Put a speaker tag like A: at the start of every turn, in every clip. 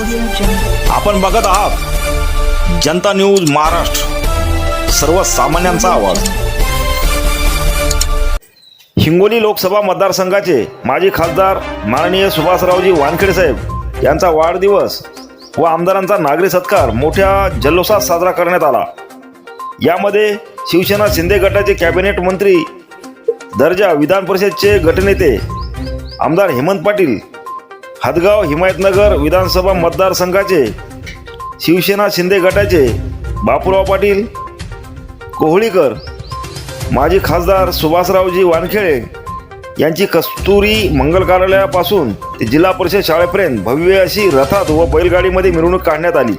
A: आपण बघत आहात जनता न्यूज महाराष्ट्र. सर्वसामान्यांचा आवाज. हिंगोली लोकसभा मतदारसंघाचे माजी खासदार माननीय सुभाषरावजी वानखेडे साहेब यांचा वाढदिवस व आमदारांचा नागरी सत्कार मोठ्या जल्लोषात साजरा करण्यात आला. यामध्ये शिवसेना शिंदे गटाचे कॅबिनेट मंत्री दर्जा विधान परिषदचे गटनेते आमदार हेमंत पाटील हदगाव हिमायतनगर विधानसभा मतदारसंघाचे शिवसेना शिंदे गटाचे बापूराव पाटील कोहळीकर माजी खासदार सुभाषरावजी वानखेळे यांची कस्तुरी मंगल कार्यालयापासून ते जिल्हा परिषद शाळेपर्यंत भव्य अशी रथात व बैलगाडीमध्ये मिरवणूक काढण्यात आली.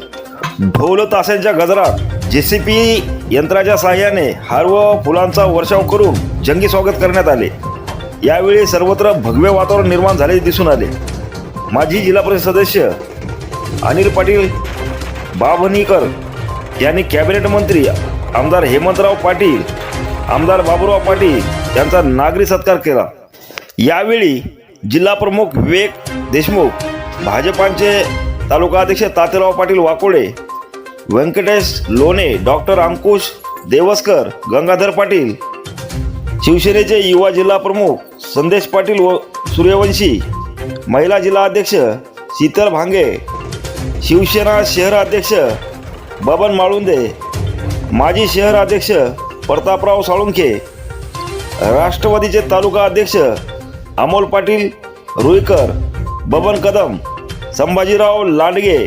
A: ढोल ताशांच्या गजरात जे सी पी यंत्राच्या सहाय्याने हार व फुलांचा वर्षाव करून जंगी स्वागत करण्यात आले. यावेळी सर्वत्र भगवे वातावरण निर्माण झाले दिसून आले. माजी जिल्हा परिषद सदस्य अनिल पाटील बाभनीकर यांनी कॅबिनेट मंत्री आमदार हेमंतराव पाटील आमदार बाबूराव पाटील यांचा नागरी सत्कार केला. यावेळी जिल्हा प्रमुख विवेक देशमुख भाजपांचे तालुका अध्यक्ष तातेराव पाटील वाकोडे व्यंकटेश लोणे डॉक्टर अंकुश देवस्कर गंगाधर पाटील शिवसेनेचे युवा जिल्हा प्रमुख संदेश पाटील व सूर्यवंशी महिला जिल्हा अध्यक्ष शीतल भांगे शिवसेना शहर अध्यक्ष बबन माळुंदे माजी शहर अध्यक्ष प्रतापराव साळुंखे राष्ट्रवादीचे तालुका अध्यक्ष अमोल पाटील रुईकर बबन कदम संभाजीराव लांडगे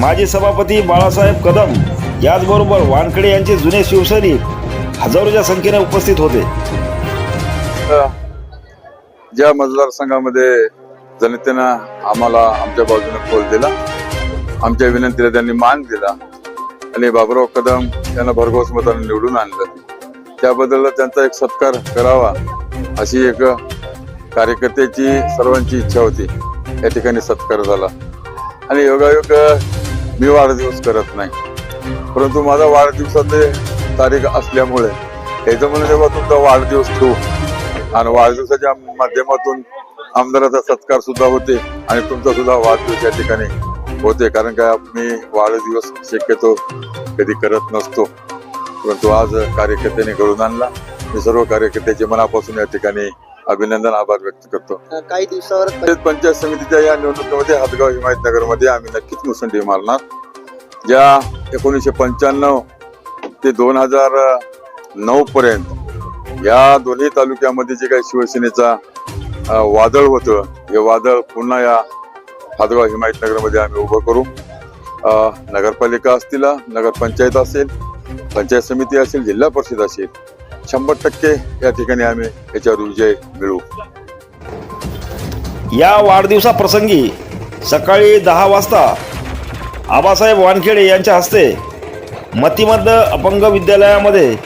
A: माजी सभापती बाळासाहेब कदम याचबरोबर वानखडे यांचे जुने शिवसैनिक हजारोच्या संख्येने उपस्थित होते.
B: ज्या मतदारसंघामध्ये जनतेनं आम्हाला आमच्या बाजूने कौल दिला. आमच्या विनंतीला त्यांनी मान दिला. आणि बाबुराव कदम यांना भरघोस मताने निवडून आणलं. त्याबद्दल त्यांचा एक सत्कार करावा अशी एक कार्यकर्त्याची सर्वांची इच्छा होती. या ठिकाणी सत्कार झाला. आणि योगायोग मी वाढदिवस करत नाही. परंतु माझा वाढदिवसाचे तारीख असल्यामुळे याच्यामुळे जेव्हा तुमचा वाढदिवस ठेवू. आणि वाढदिवसाच्या माध्यमातून आमदाराचा सत्कार सुद्धा होते आणि तुमचा सुद्धा वाढदिवस या ठिकाणी होते. कारण का मी वाढदिवस शक्यतो कधी करत नसतो. परंतु आज कार्यकर्त्यांनी घडून आणला. मी सर्व कार्यकर्त्याचे मनापासून या ठिकाणी अभिनंदन आभार व्यक्त करतो.
C: काही दिवसावर
B: पंचायत समितीच्या या निवडणुकीमध्ये हदगाव हिमायतनगरमध्ये आम्ही नक्कीच मुसंडी मारणार. ज्या एकोणीसशे पंच्याण्णव ते दोन हजार नऊ पर्यंत या दोन्ही तालुक्यामध्ये जे काही शिवसेनेचा वादळ होतं. हे वादळ पुन्हा या हदगाव हिमायतनगरमध्ये आम्ही उभं करू. नगरपालिका असतील नगरपंचायत असेल पंचायत समिती असेल जिल्हा परिषद असेल शंभर टक्के या ठिकाणी आम्ही याच्यावर विजय मिळवू.
A: या वाढदिवसाप्रसंगी सकाळी दहा वाजता आबासाहेब वानखेडे यांच्या हस्ते मतिमंद अपंग विद्यालयामध्ये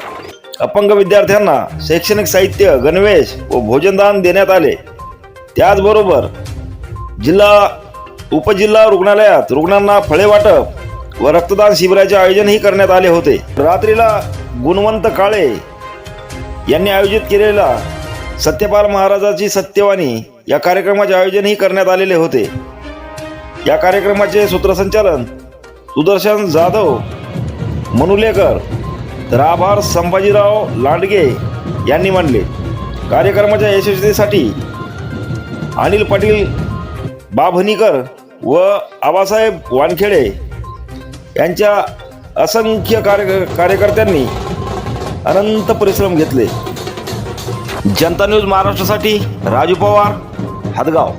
A: अपंग विद्यार्थ्यांना शैक्षणिक साहित्य गणवेश व भोजनदान देण्यात आले. त्याचबरोबर जिल्हा उपजिल्हा रुग्णालयात रुग्णांना फळे वाटप व रक्तदान शिबिराचे आयोजनही करण्यात आले होते. रात्रीला गुणवंत काळे यांनी आयोजित केलेला सत्यपाल महाराजाची सत्यवाणी या कार्यक्रमाचे आयोजनही करण्यात आलेले होते. या कार्यक्रमाचे सूत्रसंचालन सुदर्शन जाधव मनुलेकर तर आभार संभाजीराव लांडगे यांनी मानले कार्यक्रमाच्या यशस्वीतेसाठी अनिल पाटील बाभनीकर व आबासाहेब वानखेडे यांच्या असंख्य कार्य कार्यकर्त्यांनी अनंत परिश्रम घेतले. जनता न्यूज महाराष्ट्रासाठी राजू पवार हदगाव.